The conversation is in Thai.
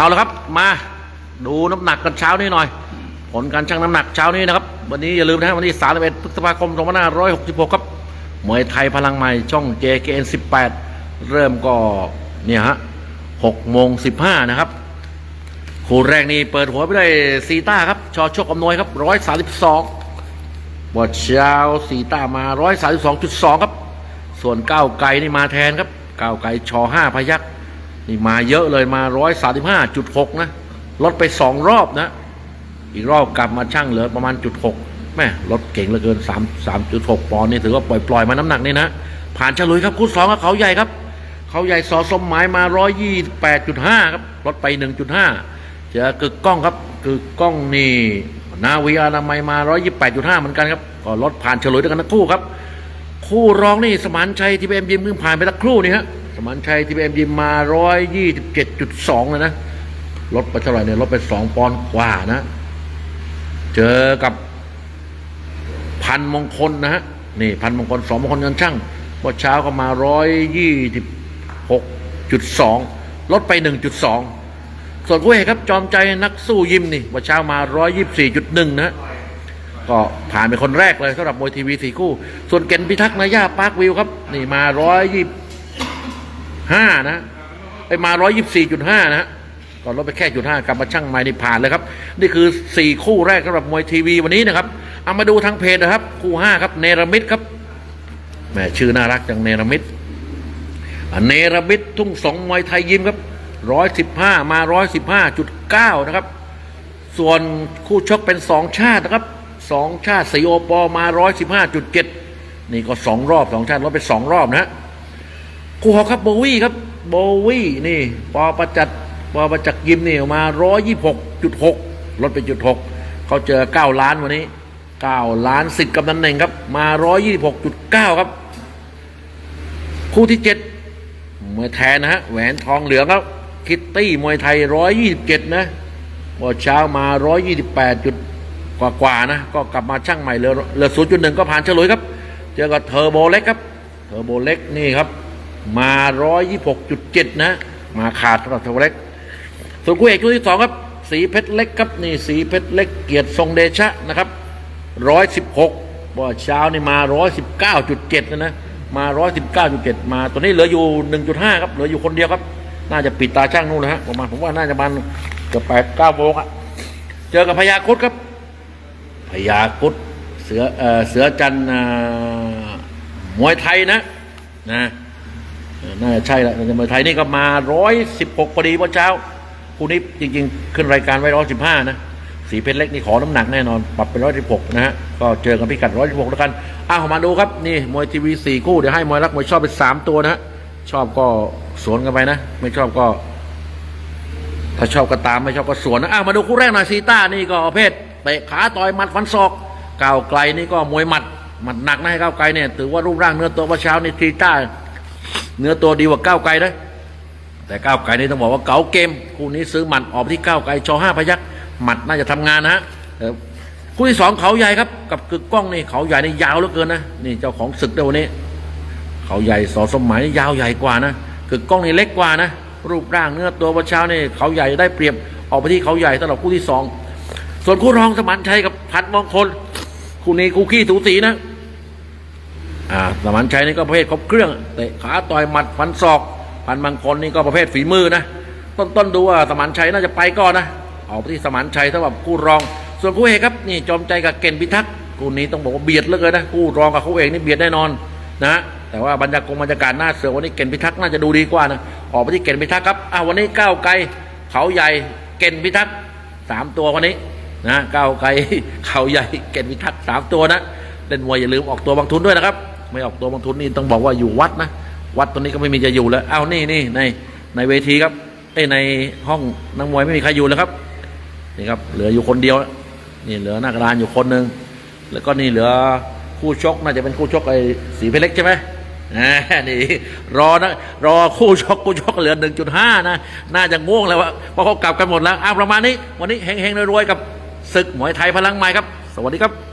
เอาละครับมาดูน้ำหนักกันเช้านี้หน่อย ผลการชั่งน้ำหนักเช้านี้นะครับ วันนี้อย่าลืมนะครับวันที่31พฤษภาคม2566 ครับมวยไทยพลังใหม่ช่อง JKN 18 เริ่มก็เนี่ยฮะ6โมง15 นะครับคู่แรกนี่เปิดหัวไปด้วยซีต้าครับชอชกอำนวยครับ 132บอดเช้าซีต้ามา 132.2 ครับ ส่วนก้าวไกลนี่มาแทนครับก้าวไกลชอ5พยัก นี่มาเยอะเลยมา135.6นะลดไป2รอบนะ อีกรอบกลับมาช่างเหลือประมาณจุด6แม่ลดเก่งเหลือเกิน3 3.6ปอนด์นี่ถือว่าปล่อยปล่อยมาน้ำหนักนี่นะ ผ่านฉลุยครับคู่สองกับเขาใหญ่ครับ เขาใหญ่สอสมหมายมา128.5ครับลดไป1.5เจอกึกก้องครับกึกก้องนี่นาวีอานามัยมา128.5เหมือนกันครับก็ลดผ่านฉลุยด้วยกันทั้งคู่ครับ คู่รองนี่สมานชัยทีบีเอ็มยิมเพิ่งผ่านไปสักครู่นี่ฮะ มานชัยทีเอ็มยิมมา127.2เลยนะลดไปเท่าไหร่เนี่ยลดไป2ปอนด์กว่านะ เจอกับพันมงคลนะฮะนี่พันมงคลสองมงคลเงินช่างเมื่อเช้าก็มา126.2ลดไป1.2ส่วนคู่เอกครับจอมใจนักสู้ยิมนี่เมื่อเช้ามา124.1นะฮะก็ผ่านเป็นคนแรกเลยสำหรับมวยทีวีสี่คู่ ส่วนเก่นพิทักษ์นาย่าปาร์ควิวครับ นี่มาร้อยยี่ ห้านะไปมาร้อยยี่สี่จุดห้านะฮะก็ลดไปแค่จุดห้ากลับมาช่างไม้นี่ผ่านเลยครับ นี่คือสี่คู่แรกสำหรับมวยทีวีวันนี้นะครับเอามาดูทางเพจนะครับ คู่ห้าครับเนรมิตครับแหมชื่อน่ารักจังเนรมิตเนรมิตทุ่งสองมวยไทยยิมครับร้อยสิบห้ามาร้อยสิบห้าจุดเก้านะครับ ส่วนคู่ชกเป็นสองชาตินะครับสองชาติสีโอปอมาร้อยสิบห้าจุดเจ็ดนี่ก็สองรอบสองชาติลดไปสองรอบนะฮะ คู่หอกครับโบวี่ครับโบวี่นี่ปอประจัดปอประจักยิมนี่ออกมาร้อยยี่หกจุดหกลดไปจุดหกเขาเจอเก้าล้านวันนี้เก้าล้านสิทธิ์กำนันเน่งครับ มาร้อยยี่หกจุดเก้าครับ คู่ที่เจ็ดมวยแทนนะฮะแหวนทองเหลืองครับ คิตตี้มวยไทยร้อยยี่สิบเจ็ดนะพอเช้ามา128จุดกว่าๆนะ ก็กลับมาช่างใหม่เหลือเหลือ0.1ก็ผ่านเฉลยครับ เจอกับเทอร์โบเล็กครับ เทอร์โบเล็กนี่ครับ มา126.7นะ มาขาดสำหรับเทอร์โบเล็ก ส่วนคู่เอกคู่ที่สองครับ สีเพชรเล็กครับนี่สีเพชรเล็กเกียรติทรงเดชะนะครับ116ว่าเช้านี่มา119.7นะนะมา119.7มา ตัวนี้เหลืออยู่1.5ครับเหลืออยู่คนเดียวครับ น่าจะปิดตาช่างนู่นนะฮะประมาณผมว่าน่าจะประมาณเกือบแปดเก้าโมงอะเจอกับพญาคุดครับพญาคุดเสือเอ่อเสือจันน์มวยไทยนะนะ น่าจะใช่ละมวยไทยนี่ก็มาร้อยสิบหกพอดีเมื่อเช้าคู่นี้จริงๆ ขึ้นรายการไว้ร้อยสิบห้านะสีเพชรเล็กนี่ขอน้ำหนักแน่นอน ปรับเป็นร้อยสิบหกนะฮะ ก็เจอกันพิกัดร้อยสิบหกแล้วกันอ้าวมาดูครับ นี่มวยทีวีสี่คู่ เดี๋ยวให้มวยรักมวยชอบไปสามตัวนะฮะ ชอบก็สวนกันไปนะ ไม่ชอบก็ ถ้าชอบก็ตามไม่ชอบก็สวนนะอ้าวมาดูคู่แรกหน่อยซีต้านี่ก็ประเภทเตะขาต่อยหมัดฟันศอกก้าวไกลนี่ก็มวยหมัดหมัดหนักนะให้ก้าวไกลเนี่ยถือว่ารูปร่างเนื้อตัวเมื่อเช้านี่ซีต้า เนื้อตัวดีกว่าก้าวไกลนะแต่ก้าวไกลนี่ต้องบอกว่าเก๋าเกมคู่นี้ซื้อหมัดออกไปที่ก้าวไกลชอห้าพยักหมัดน่าจะทำงานนะฮะคู่ที่สองเขาใหญ่ครับ กับกึกก้องนี่เขาใหญ่นี่ยาวเหลือเกินนะนี่เจ้าของศึกเดี๋ยวนี้ เขาใหญ่สอสมหมายนี่ยาวใหญ่กว่านะคือกล้องนี่เล็กกว่านะรูปร่างเนื้อตัววันเช้านี่เขาใหญ่ได้เปรียบออกไปที่เขาใหญ่สำหรับคู่ที่สองส่วนคู่รองสมานชัยกับพัดมงคลคู่นี้คู่ขี้ถูสีนะ อ่าสมานชัยนี่ก็ประเภทครบเครื่องเตะขาต่อยหมัดฟันศอกพันบางคนนี่ก็ประเภทฝีมือนะต้นต้นดูว่าสมานชัยน่าจะไปก่อนนะออกไปที่สมานชัยสำหรับคู่รอง ส่วนคู่เอกครับนี่จอมใจกับเก่นพิทักษ์คู่นี้ต้องบอกว่าเบียดเหลือเกินนะคู่รองกับคู่เอกนี่เบียดแน่นอนนะแต่ว่าบรรยากาศบรรยากาศหน้าเสือวันนี้เก่นพิทักษ์น่าจะดูดีกว่านะออกไปที่เก่นพิทักษ์ครับอ่าวันนี้ก้าวไกลเขาใหญ่เก่นพิทักษ์สามตัววันนี้นะก้าวไกลเขาใหญ่เก่นพิทักษ์สามตัวนะเล่นมวยอย่าลืมออกตัวบางทุนด้วยนะครับ ไม่ออกตัวบางทุนนี่ต้องบอกว่าอยู่วัดนะวัดตรงนี้ก็ไม่มีจะอยู่แล้วเอานี่นี่ในในเวทีครับเอ้ในห้องนักมวยไม่มีใครอยู่แล้วครับนี่ครับเหลืออยู่คนเดียวนี่เหลือหน้ากระดานอยู่คนหนึ่งแล้วก็นี่เหลือคู่ชกน่าจะเป็นคู่ชกไอ้สีเพชรเล็กใช่ไหมนี่รอนะรอคู่ชกคู่ชกเหลือ1.5นะ น่าจะง่วงแล้วว่าเพราะเขากลับกันหมดแล้วอ้าวประมาณนี้ วันนี้เฮงๆรวยๆกับศึกหมวยไทยพลังใหม่ครับ สวัสดีครับ